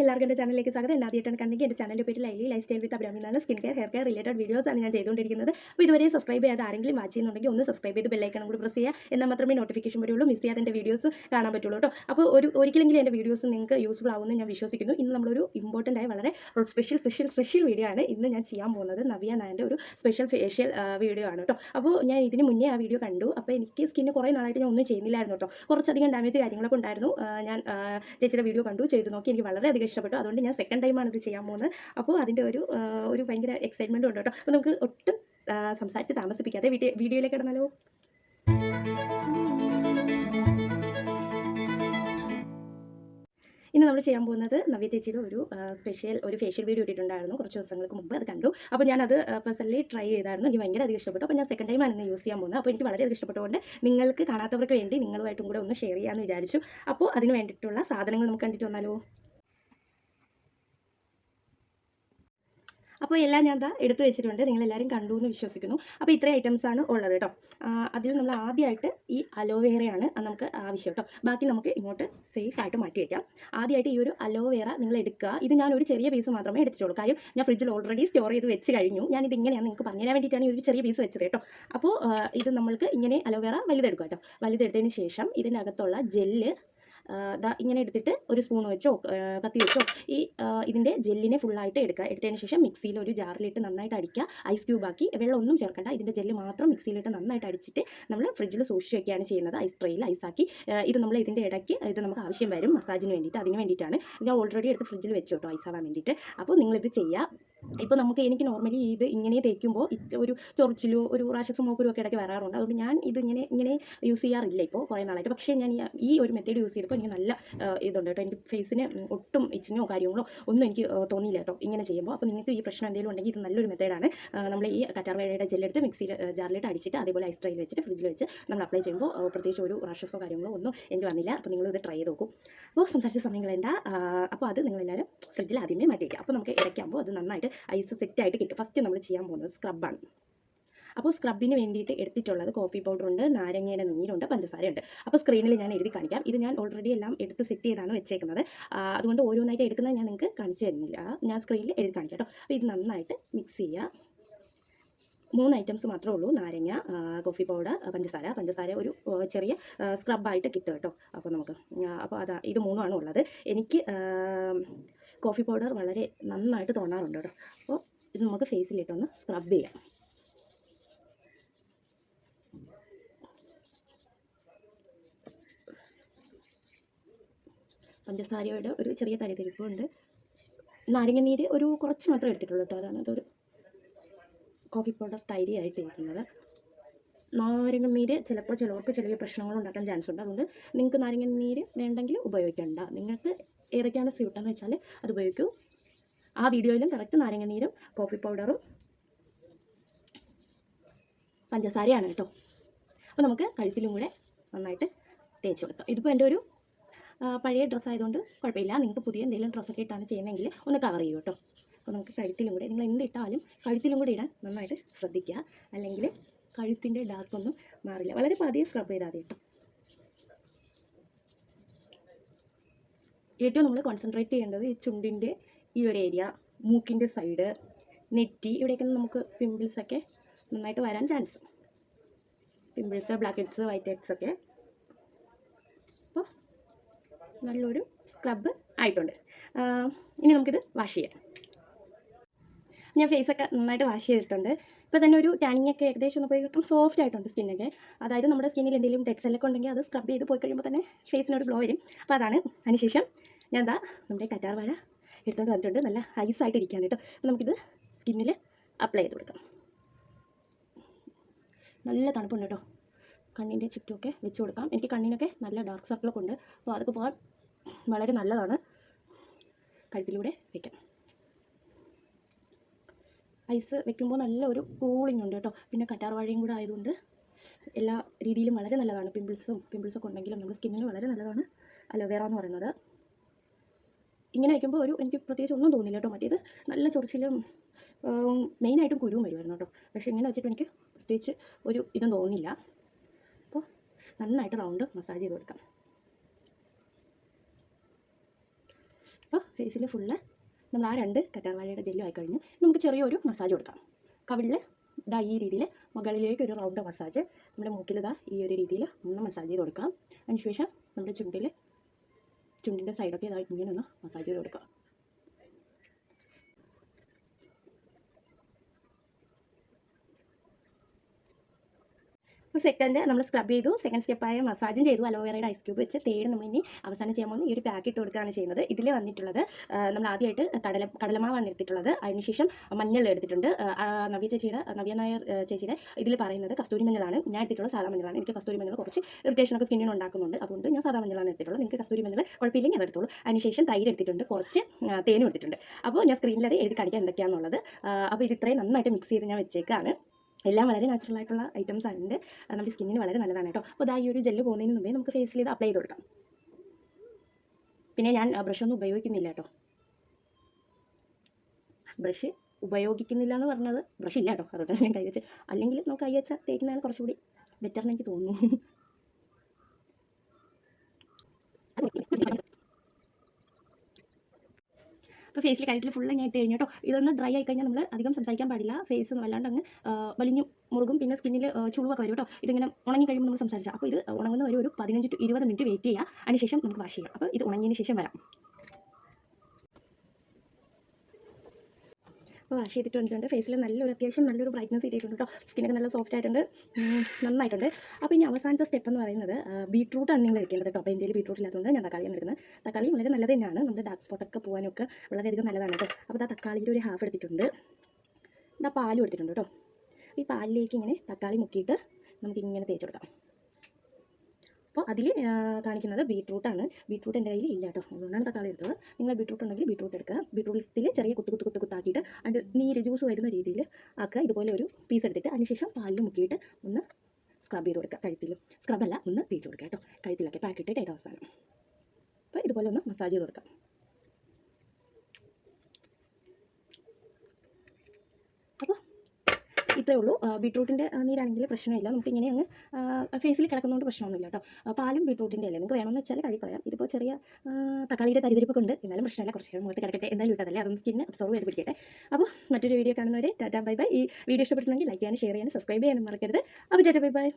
എല്ലാവർക്കും എന്റെ ചാനലിലേക്ക് സ്വാഗതം. എന്നെ ആദ്യമായിട്ടാണ് കണ്ടെങ്കിൽ എന്റെ ചാനലിന്റെ പേര് ലൈലി ലൈഫ് സ്റ്റൈൽ വിത്ത് അബ്രാമിൽ എന്നാണ്. Skin care hair care related ആണ് ഞാൻ ചെയ്തുകൊണ്ടിരിക്കുന്നത്. അപ്പോൾ ഇതുവരെ സബ്സ്ക്രൈബ് ചെയ്യാതെ ആരെങ്കിലും വാച്ച് ചെയ്യുന്നുണ്ടെങ്കിൽ ഒന്ന് സബ്സ്ക്രൈബ് ചെയ്ത് ബെല്ലൈക്കണം കൂടി പ്രസ് ചെയ്യുക. എന്നാൽ മാത്രമേ നോട്ടിഫിക്കേഷൻ വരുള്ളൂ മിസ് ചെയ്യാതെ എന്റെ വീഡിയോസ് കാണാൻ പറ്റുള്ളൂ കേട്ടോ. അപ്പോൾ ഒരു ഒരിക്കലെങ്കിലും എന്റെ വീഡിയോസ് നിങ്ങൾക്ക് യൂസ്ഫുൾ ആവുമെന്ന് ഞാൻ വിശ്വസിക്കുന്നു. ഇന്ന് നമ്മളൊരു ഇമ്പോർട്ടന്റ് ആയ വളരെ സ്പെഷ്യൽ സ്പെഷ്യൽ സ്പെഷ്യൽ വീഡിയോ ആണ് ഇന്ന് ഞാൻ ചെയ്യാൻ പോകുന്നത്. നവ്യ നായന്റെ ഒരു സ്പെഷ്യൽ ഫേഷ്യൽ വീഡിയോ ആണ് കേട്ടോ. അപ്പോൾ ഞാൻ ഇതിന് മുന്നേ ആ വീഡിയോ കണ്ടു. അപ്പോൾ എനിക്ക് സ്കിന് കുറേ നാളായിട്ട് ഞാൻ ഒന്നും ചെയ്യുന്നില്ലായിരുന്നു കേട്ടോ. കുറച്ചധികം ഡാമേജ് കാര്യങ്ങളൊക്കെ ഉണ്ടായിരുന്നു. ഞാൻ ചേച്ചിയുടെ വീഡിയോ കണ്ടു. ചെയ്തു നോക്കി. എനിക്ക് വളരെയധികം ഇഷ്ടപ്പെട്ടു. അതുകൊണ്ട് ഞാൻ സെക്കൻഡ് ടൈമാണ് ഇത് ചെയ്യാൻ പോകുന്നത്. അപ്പോൾ അതിന്റെ ഒരു ഒരു ഭയങ്കര എക്സൈറ്റ്മെന്റും ഉണ്ട് കേട്ടോ. അപ്പോൾ നമുക്ക് ഒട്ടും സംസാരിച്ച് താമസിപ്പിക്കാതെ വീഡിയോ വീഡിയോയിലേക്ക് കിടന്നാലോ? ഇന്ന് നമ്മൾ ചെയ്യാൻ പോകുന്നത് നവ്യ ചേച്ചിയുടെ ഒരു സ്പെഷ്യൽ ഒരു ഫേഷ്യൽ വീഡിയോ ഇട്ടിട്ടുണ്ടായിരുന്നു കുറച്ച് ദിവസങ്ങൾക്ക് മുമ്പ്. അത് കണ്ടു. അപ്പോൾ ഞാനത് പേഴ്സണലി ട്രൈ ചെയ്തായിരുന്നു. എനിക്ക് ഭയങ്കര അധികം ഇഷ്ടപ്പെട്ടു. അപ്പോൾ ഞാൻ സെക്കൻഡ് ടൈമാണ് ഇന്ന് യൂസ് ചെയ്യാൻ പോകുന്നത്. അപ്പോൾ എനിക്ക് വളരെയധികം ഇഷ്ടപ്പെട്ടുകൊണ്ട് നിങ്ങൾക്ക് കാണാത്തവർക്ക് വേണ്ടി നിങ്ങളുമായിട്ടും കൂടെ ഒന്ന് ഷെയർ ചെയ്യാമെന്ന് വിചാരിച്ചു. അപ്പോൾ അതിന് വേണ്ടിയിട്ടുള്ള സാധനങ്ങൾ നമുക്ക് കണ്ടിട്ട് വന്നാലോ? അപ്പോൾ എല്ലാം ഞാൻ എന്താ എടുത്തു വെച്ചിട്ടുണ്ട്. നിങ്ങൾ നിങ്ങളെല്ലാവരും കണ്ടു എന്ന് വിശ്വസിക്കുന്നു. അപ്പോൾ ഇത്രയും ഐറ്റംസ് ആണ് ഉള്ളത് കേട്ടോ അതിൽ നമ്മൾ ആദ്യമായിട്ട് ഈ അലോവേറയാണ് നമുക്ക് ആവശ്യം കേട്ടോ ബാക്കി നമുക്ക് ഇങ്ങോട്ട് സേഫ് ആയിട്ട് മാറ്റി വയ്ക്കാം ആദ്യമായിട്ട് ഈ ഒരു അലോവേറ നിങ്ങൾ എടുക്കുക. ഇത് ഞാൻ ഒരു ചെറിയ പീസ് മാത്രമേ എടുത്തിട്ടുള്ളൂ. കാര്യം ഞാൻ ഫ്രിഡ്ജിൽ ഓൾറെഡി സ്റ്റോർ ചെയ്ത് വെച്ച് കഴിഞ്ഞു. ഞാൻ ഇത് ഇങ്ങനെയാണ് നിങ്ങൾക്ക് പറഞ്ഞുതരാൻ വേണ്ടിയിട്ടാണ് ഈ ഒരു ചെറിയ പീസ് വെച്ചത് കേട്ടോ അപ്പോൾ ഇത് നമ്മൾക്ക് ഇങ്ങനെ അലോവേറ വലുതെടുക്കുക കേട്ടോ വലുതെടുത്തതിന് ശേഷം ഇതിനകത്തുള്ള ജെല്ല് ഇങ്ങനെ എടുത്തിട്ട് ഒരു സ്പൂൺ വെച്ചോ കത്തി വെച്ചോ. ഈ ഇതിന്റെ ജെല്ലിനെ ഫുള്ളായിട്ട് എടുക്കുക. എടുത്തതിന് ശേഷം മിക്സിയിൽ ഒരു ജാറിലിട്ട് നന്നായിട്ട് അടിക്കുക. ഐസ് ക്യൂബ് ആക്കി. വെള്ളമൊന്നും ചേർക്കണ്ട. ഇതിന്റെ ജെല്ല് മാത്രം മിക്സിയിലിട്ട് നന്നായിട്ട് അടിച്ചിട്ട് നമ്മൾ ഫ്രിഡ്ജിൽ സൂക്ഷിച്ച് വെക്കുകയാണ് ചെയ്യുന്നത്. ഐസ് ട്രെയിൽ ഐസാക്കി ഇത് നമ്മൾ ഇതിന്റെ ഇടയ്ക്ക് ഇത് നമുക്ക് ആവശ്യം വരും. മസാജിന് വേണ്ടിയിട്ട്. അതിന് വേണ്ടിയിട്ടാണ്. ഞാൻ ഓൾറെഡി എടുത്ത് ഫ്രിഡ്ജിൽ വെച്ചോട്ടോ ഐസ് ആവാൻ വേണ്ടിയിട്ട്. അപ്പോൾ നിങ്ങളിത് ചെയ്യുക. ഇപ്പോൾ നമുക്ക് എനിക്ക് നോർമലി ഇത് ഇങ്ങനെ തേക്കുമ്പോൾ ഒരു ചൊറിച്ചിലോ ഒരു റാഷസ് മോക്കലും ഒക്കെ ഇടയ്ക്ക് വരാറുണ്ട്. അതുകൊണ്ട് ഞാൻ ഇത് ഇങ്ങനെ ഇങ്ങനെ യൂസ് ചെയ്യാറില്ല ഇപ്പോൾ കുറേ നാളായിട്ട്. പക്ഷേ ഞാൻ ഈ- ഒരു മെത്തേഡ് യൂസ് ചെയ്തപ്പോൾ എനിക്ക് നല്ല ഇതുണ്ട് കേട്ടോ. എന്റെ ഫേസിന് ഒട്ടും ഇച്ചിങ്ങോ കാര്യങ്ങളോ ഒന്നും എനിക്ക് തോന്നിയില്ല കേട്ടോ ഇങ്ങനെ ചെയ്യുമ്പോൾ അപ്പോൾ നിങ്ങൾക്ക് ഈ പ്രശ്നം എന്തെങ്കിലും ഉണ്ടെങ്കിൽ ഇത് നല്ലൊരു മെത്തേഡാണ് നമ്മൾ ഈ കറ്റാർവേടയുടെ ജെല്ലെടുത്ത് മിക്സിയിൽ ജാറിലിട്ട് അടിച്ചിട്ട് അതേപോലെ ഐസ് ട്രൈയിൽ വെച്ചിട്ട് ഫ്രിഡ്ജിൽ വെച്ച് നമ്മൾ അപ്ലൈ ചെയ്യുമ്പോൾ പ്രത്യേകിച്ച് ഒരു റാഷസോ കാര്യങ്ങളോ ഒന്നും എനിക്ക് വന്നില്ല. അപ്പോൾ നിങ്ങൾ ഇത് ട്രൈ ചെയ്ത് നോക്കും. അപ്പോൾ സംസാരിച്ച സമയങ്ങളെന്താ അപ്പോൾ അത് നിങ്ങളെല്ലാവരും ഫ്രിഡ്ജിൽ ആദ്യമേ മാറ്റിയിരിക്കാം അപ്പോൾ നമുക്ക് ഇടയ്ക്കാകുമ്പോൾ അത് നന്നായിട്ട് ഐസ് സെറ്റായിട്ട് കിട്ടും. ഫസ്റ്റ് നമ്മൾ ചെയ്യാൻ പോകുന്നത് സ്ക്രബാണ് അപ്പോൾ സ്ക്രബിന് വേണ്ടിയിട്ട് എടുത്തിട്ടുള്ളത് കോഫി പൗഡർ ഉണ്ട് നാരങ്ങയുടെ നീരുണ്ട് പഞ്ചസാരയുണ്ട് അപ്പോൾ സ്ക്രീനിൽ ഞാൻ എഴുതി കാണിക്കാം. ഇത് ഞാൻ ഓൾറെഡി എല്ലാം എടുത്ത് സെറ്റ് ചെയ്താണ് വെച്ചേക്കുന്നത്. അതുകൊണ്ട് ഓരോന്നായിട്ട് എടുക്കുന്നത് ഞാൻ നിങ്ങൾക്ക് കാണിച്ചു തരുന്നില്ല. ഞാൻ സ്ക്രീനിൽ എഴുതി കാണിക്കാം കേട്ടോ അപ്പോൾ ഇത് നന്നായിട്ട് മിക്സ് ചെയ്യുക മൂന്ന് ഐറ്റംസ് മാത്രമേ ഉള്ളൂ. നാരങ്ങ കോഫി പൗഡർ പഞ്ചസാര. പഞ്ചസാര ഒരു ചെറിയ സ്ക്രബായിട്ട് കിട്ടും കേട്ടോ. അപ്പോൾ നമുക്ക് അപ്പോൾ അതാ ഇത് മൂന്നുമാണ് ഉള്ളത്. എനിക്ക് കോഫി പൗഡർ വളരെ നന്നായിട്ട് തോന്നാറുണ്ട് കേട്ടോ. അപ്പോൾ ഇത് നമുക്ക് ഫേസിലിട്ടൊന്ന് സ്ക്രബ് ചെയ്യാം. പഞ്ചസാരയുടെ ഒരു ചെറിയ തരിതിരിപ്പുണ്ട് നാരങ്ങ നീര് ഒരു കുറച്ച് മാത്രമേ എടുത്തിട്ടുള്ളൂ കേട്ടോ. അതാണ് അതൊരു കോഫി പൗഡർ തൈരിയായിട്ട് ഇരിക്കുന്നത്. നാരങ്ങ നീര് ചിലപ്പോൾ ചിലവർക്ക് ചെറിയ പ്രശ്നങ്ങൾ ഉണ്ടാക്കാൻ ചാൻസ് ഉണ്ട്. അതുകൊണ്ട് നിങ്ങൾക്ക് നാരങ്ങ നീര് വേണ്ടെങ്കിൽ ഉപയോഗിക്കേണ്ട. നിങ്ങൾക്ക് ഏതൊക്കെയാണ് സ്യൂട്ടെന്ന് വെച്ചാൽ അത് ഉപയോഗിക്കൂ. ആ വീഡിയോയിലും കറക്റ്റ് നാരങ്ങ നീരും കോഫി പൗഡറും പഞ്ചസാരയാണ് കേട്ടോ. അപ്പോൾ നമുക്ക് കഴുത്തിലും കൂടെ നന്നായിട്ട് തേച്ച് കൊടുക്കാം. ഇതിപ്പോൾ എന്റെ ഒരു പഴയ ഡ്രസ്സ് ആയതുകൊണ്ട് കുഴപ്പമില്ല. നിങ്ങൾക്ക് പുതിയ എന്തെങ്കിലും ഡ്രസ്സൊക്കെ ഇട്ടാണ് ചെയ്യുന്നതെങ്കിൽ ഒന്ന് കവർ ചെയ്യൂ കേട്ടോ. അപ്പോൾ നമുക്ക് കഴുത്തിലും കൂടെ നിങ്ങൾ എന്ത് ഇട്ടാലും കഴുത്തിലും കൂടെ ഇടാൻ നന്നായിട്ട് ശ്രദ്ധിക്കുക. അല്ലെങ്കിൽ കഴുത്തിന്റെ ഡാർക്കൊന്നും മാറില്ല. വളരെ പതിയെ സ്ക്രബ് ചെയ്താൽ മതി കേട്ടോ. ഏറ്റവും നമ്മൾ കോൺസെൻട്രേറ്റ് ചെയ്യേണ്ടത് ഈ ചുണ്ടിന്റെ ഈ ഒരു ഏരിയ മൂക്കിന്റെ സൈഡ് നെറ്റി ഇവിടെയൊക്കെ നമുക്ക് പിമ്പിൾസൊക്കെ നന്നായിട്ട് വരാൻ chance pimples blackheads whiteheads ഒക്കെ. അപ്പോൾ നല്ലൊരു സ്ക്രബ് ആയിട്ടുണ്ട്. ഇനി നമുക്കിത് വാഷ് ചെയ്യാം. ഞാൻ ഫേസൊക്കെ നന്നായിട്ട് വാഷ് ചെയ്തിട്ടുണ്ട്. ഇപ്പോൾ തന്നെ ഒരു ടാനിങ് ഒക്കെ ഏകദേശം ഒന്ന് പോയി കിട്ടും. സോഫ്റ്റ് ആയിട്ടുണ്ട് സ്കിന്നൊക്കെ അതായത് നമ്മുടെ സ്കിന്നിൽ എന്തെങ്കിലും ഡെഡ് സെല്ലൊക്കെ ഉണ്ടെങ്കിൽ അത് സ്ക്രബ് ചെയ്ത് പോയി കഴിയുമ്പോൾ തന്നെ ഫേസിനൊരു ഗ്ലോ വരും. അപ്പോൾ അതാണ് അതിനുശേഷം ഞാൻ എന്താ നമ്മുടെ കറ്റാർ വാഴ എടുത്തുകൊണ്ട് വന്നിട്ടുണ്ട്. നല്ല ഐസായിട്ട് ഇരിക്കുകയാണ് കേട്ടോ. അപ്പോൾ നമുക്കിത് സ്കിന്നിൽ അപ്ലൈ ചെയ്ത് കൊടുക്കാം. നല്ല തണുപ്പുണ്ട് കേട്ടോ. കണ്ണിന്റെ ചുറ്റുമൊക്കെ വെച്ച് കൊടുക്കാം. എനിക്ക് കണ്ണിനൊക്കെ നല്ല ഡാർക്ക് സർക്കിളൊക്കെ ഉണ്ട്. അപ്പോൾ അതൊക്കെ പോകാൻ വളരെ നല്ലതാണ്. കഴുത്തിലൂടെ വയ്ക്കാം ഐസ് വെക്കുമ്പോൾ നല്ല ഒരു കൂളിംഗ് ഉണ്ട് കേട്ടോ. പിന്നെ കറ്റാർ വാഴയും കൂടെ ആയതുകൊണ്ട് എല്ലാ രീതിയിലും വളരെ നല്ലതാണ്. പിമ്പിൾസും പിമ്പിൾസൊക്കെ ഉണ്ടെങ്കിലും നമ്മുടെ സ്കിന്നിന് വളരെ നല്ലതാണ് അലോവേറ എന്ന് പറയുന്നത്. ഇങ്ങനെ വയ്ക്കുമ്പോൾ ഒരു എനിക്ക് പ്രത്യേകിച്ച് ഒന്നും തോന്നില്ല കേട്ടോ. മറ്റേത് നല്ല ചൊറിച്ചിലും മെയിനായിട്ടും കുരുവും വരുമായിരുന്നു കേട്ടോ. പക്ഷേ ഇങ്ങനെ വെച്ചിട്ട് എനിക്ക് പ്രത്യേകിച്ച് ഒരു ഇതും തോന്നില്ല അപ്പോൾ നന്നായിട്ട് റൗണ്ട് മസാജ് ചെയ്ത് കൊടുക്കാം. അപ്പോൾ ഫേസിൽ ഫുള്ള് നമ്മൾ ആ രണ്ട് കറ്റാർവാഴയുടെ ജെല്ലും ആയി കഴിഞ്ഞു നമുക്ക് ചെറിയൊരു മസാജ് കൊടുക്കാം. കവിളിൽ ഇതാ ഈ രീതിയിൽ മുകളിലേക്ക് ഒരു റൗണ്ട് മസാജ് നമ്മുടെ മൂക്കിൽ ഇതാ ഈ ഒരു രീതിയിൽ ഒന്ന് മസാജ് ചെയ്ത് കൊടുക്കാം. അതിനുശേഷം നമ്മുടെ ചുണ്ടിൽ ചുണ്ടിന്റെ സൈഡൊക്കെ ഇതാ ഇങ്ങനെ ഒന്ന് മസാജ് ചെയ്ത് കൊടുക്കാം. അപ്പോൾ സെക്കൻഡ് നമ്മൾ സ്ക്രബ് ചെയ്തു. സെക്കൻഡ് സ്റ്റെപ്പായ മസാജും ചെയ്തു. അലോവേറയുടെ ഐസ് ക്യൂബ് വെച്ച് തേട് നമ്മൾ ഇനി അവസാനം ചെയ്യാൻ പോകുന്നു ഈ ഒരു പാക്കറ്റ് കൊടുക്കുകയാണ് ചെയ്യുന്നത്. ഇതിൽ വന്നിട്ടുള്ളത് നമ്മൾ ആദ്യമായിട്ട് കടല കടലമാവാണ് എടുത്തിട്ടുള്ളത്. അതിനുശേഷം മഞ്ഞൾ എടുത്തിട്ടുണ്ട്. നവ്യ ചേച്ചിയുടെ നവ്യ നായർ ചേച്ചിയുടെ ഇതിൽ പറയുന്നത് കസ്തൂരി മഞ്ഞളാണ്. ഞാൻ എടുത്തിട്ടുള്ള സാധാ മഞ്ഞളാണ്. എനിക്ക് കസ്തൂരി മഞ്ഞൾ കുറച്ച് ഇറിറ്റേഷനൊക്കെ സ്കിന്നിന് ഉണ്ടാക്കുന്നുണ്ട്. അതുകൊണ്ട് ഞാൻ സാധാ മഞ്ഞളാണ് എടുത്തിട്ടുള്ളത്. നിങ്ങൾക്ക് കസ്തൂരി മഞ്ഞൾ കുഴപ്പമില്ലെങ്കിൽ അതെടുത്തോളൂ അതിനുശേഷം തൈര് എടുത്തിട്ടുണ്ട്. കുറച്ച് തേനും എടുത്തിട്ടുണ്ട്. അപ്പോൾ ഞാൻ സ്ക്രീനിൽ അത് എഴുതി കാണിക്കാൻ എന്തൊക്കെയാണെന്നുള്ളത് അപ്പോൾ ഇത് ഇത്രയും നന്നായിട്ട് മിക്സ് ചെയ്ത് ഞാൻ വെച്ചേക്കാണ്. എല്ലാം വളരെ നാച്ചുറൽ ആയിട്ടുള്ള ഐറ്റംസ് ആയതുകൊണ്ട് നമ്മുടെ സ്കിന്നിന് വളരെ നല്ലതാണ് കേട്ടോ. അപ്പോൾ ഇതാ ഈ ഒരു ജെല്ല് പോകുന്നതിന് മുമ്പേ നമുക്ക് ഫേസിൽ ഇത് അപ്ലൈ ചെയ്ത് കൊടുക്കാം. പിന്നെ ഞാൻ ബ്രഷ് ഒന്നും ഉപയോഗിക്കുന്നില്ല കേട്ടോ. ബ്രഷ് ഉപയോഗിക്കുന്നില്ല എന്ന് പറഞ്ഞത് ബ്രഷ് ഇല്ല കേട്ടോ. അതുകൊണ്ട് ഞാൻ കൈ വെച്ച് അല്ലെങ്കിൽ നമുക്ക് കൈ വെച്ചാൽ തേക്കുന്നതാണ് കുറച്ചുകൂടി ബെറ്റർ എന്ന് എനിക്ക് തോന്നുന്നു. അപ്പോൾ ഫേസിൽ കഴിഞ്ഞിട്ട് ഫുൾ ഞാൻ ഇട്ട് കഴിഞ്ഞു കേട്ടോ. ഇതൊന്ന് ഡ്രൈ ആയി കഴിഞ്ഞാൽ നമ്മൾ അധികം സംസാരിക്കാൻ പാടില്ല. ഫേസ് വല്ലാണ്ട് അങ്ങ് വലിഞ്ഞു മുറുകും പിന്നെ സ്കിന്നിൽ ചുളുവൊക്കെ വരും കേട്ടോ. ഇതിങ്ങനെ ഉണങ്ങി കഴിയുമ്പോൾ നമ്മൾ സംസാരിച്ചാൽ അപ്പോൾ ഇത് ഉണങ്ങുന്ന ഒരു പതിനഞ്ച് ടു ഇരുപത് മിനിറ്റ് വെയിറ്റ് ചെയ്യുക അതിനുശേഷം നമുക്ക് വാഷ് ചെയ്യാം. അപ്പോൾ ഇത് ഉണങ്ങിയതിന് ശേഷം വരാം. വാഷ് ചെയ്തിട്ട് വന്നിട്ടുണ്ട്. ഫേസിൽ നല്ലൊരു അത്യാവശ്യം നല്ലൊരു ബ്രൈറ്റ്നസ് കിട്ടിയിട്ടുണ്ട് കേട്ടോ സ്കിന്നൊക്കെ നല്ല സോഫ്റ്റ് ആയിട്ടുണ്ട്. നന്നായിട്ടുണ്ട്. അപ്പോൾ ഇനി അവസാനത്തെ സ്റ്റെപ്പ് എന്ന് പറയുന്നത് ബീട്രൂട്ടാണ് നിങ്ങൾ എടുക്കേണ്ടത് കേട്ടോ അപ്പോൾ എന്റെ ബീട്രൂട്ട് ഇല്ലാത്തതുകൊണ്ട് ഞാൻ തക്കാളി എടുക്കുന്നത്. തക്കാളി വളരെ നല്ലത് തന്നെയാണ്. നമ്മുടെ ഡാർക്ക് സ്പോട്ടൊക്കെ പോകാനൊക്കെ വളരെയധികം നല്ലതാണ് കേട്ടോ അപ്പോൾ ആ തക്കാളിയിൽ ഒരു ഹാഫ് എടുത്തിട്ടുണ്ട്. ഇതാ പാലും എടുത്തിട്ടുണ്ട് കേട്ടോ ഈ പാലിലേക്ക് ഇങ്ങനെ തക്കാളി മുക്കിയിട്ട് നമുക്ക് ഇങ്ങനെ തേച്ച് കൊടുക്കാം. അപ്പോൾ അതിൽ കാണിക്കുന്നത് ബീട്രൂട്ടാണ് ബീട്രൂട്ട് എന്റെ കയ്യിൽ ഇല്ല കേട്ടോ. അതുകൊണ്ടാണ് തക്കാളി എടുത്തത്. നിങ്ങൾ ബീട്രൂട്ട് ഉണ്ടെങ്കിൽ ബീട്രൂട്ട് എടുക്കുക. ബീട്രൂട്ടിൽ ചെറിയ കുത്തു കുത്തു കുത്തു കുത്താക്കിയിട്ട് അതിന്റെ നീര് ജ്യൂസ് വരുന്ന രീതിയിൽ ആക്കുക. ഇതുപോലെ ഒരു പീസ് എടുത്തിട്ട് അതിനുശേഷം പാലിൽ മുക്കിയിട്ട് ഒന്ന് സ്ക്രബ് ചെയ്ത് കൊടുക്കുക. കഴുത്തിലും സ്ക്രബല്ല ഒന്ന് തേച്ച് കൊടുക്കുക കേട്ടോ. കഴുത്തിലൊക്കെ പാക്കിട്ട് ഏറ്റവും അവസാനം. അപ്പോൾ ഇതുപോലെ ഒന്ന് മസാജ് ചെയ്ത് കൊടുക്കാം. അപ്പോൾ ഇത്രയേ ഉള്ളൂ. ബീട്രൂട്ടിന്റെ നീരാണെങ്കിൽ പ്രശ്നമില്ല. നമുക്ക് ഇങ്ങനെ അങ്ങ് ഫേസിൽ കിടക്കുന്നതുകൊണ്ട് പ്രശ്നമൊന്നുമില്ല കേട്ടോ. പാലും ബീട്രൂട്ടിന്റെ അല്ലേ? നിങ്ങൾക്ക് വേണമെന്ന് വെച്ചാൽ പറയാം ഇതിപ്പോൾ ചെറിയ തക്കാളിയുടെ തരിതിരിപ്പൊക്കെ ഉണ്ട് എന്നാലും പ്രശ്നമില്ല. കുറച്ച് നേരം മുഖത്ത് കിടക്കട്ടെ. എന്തായാലും ഇട്ടതല്ലേ? അതൊന്ന് സ്കിന്നെ അബ്സോർവ് ചെയ്ത് പിടിക്കട്ടെ. അപ്പോൾ മറ്റൊരു വീഡിയോ കാണുന്നവരെ ടാറ്റാ ബൈ ബൈ. ഈ വീഡിയോ ഇഷ്ടപ്പെട്ടിട്ടുണ്ടെങ്കിൽ ലൈക്ക് ചെയ്യാനും ഷെയർ ചെയ്യാനും സബ്സ്ക്രൈബ് ചെയ്യാനും മറക്കരുത്. അപ്പോൾ ടാറ്റാ ബൈ ബൈ.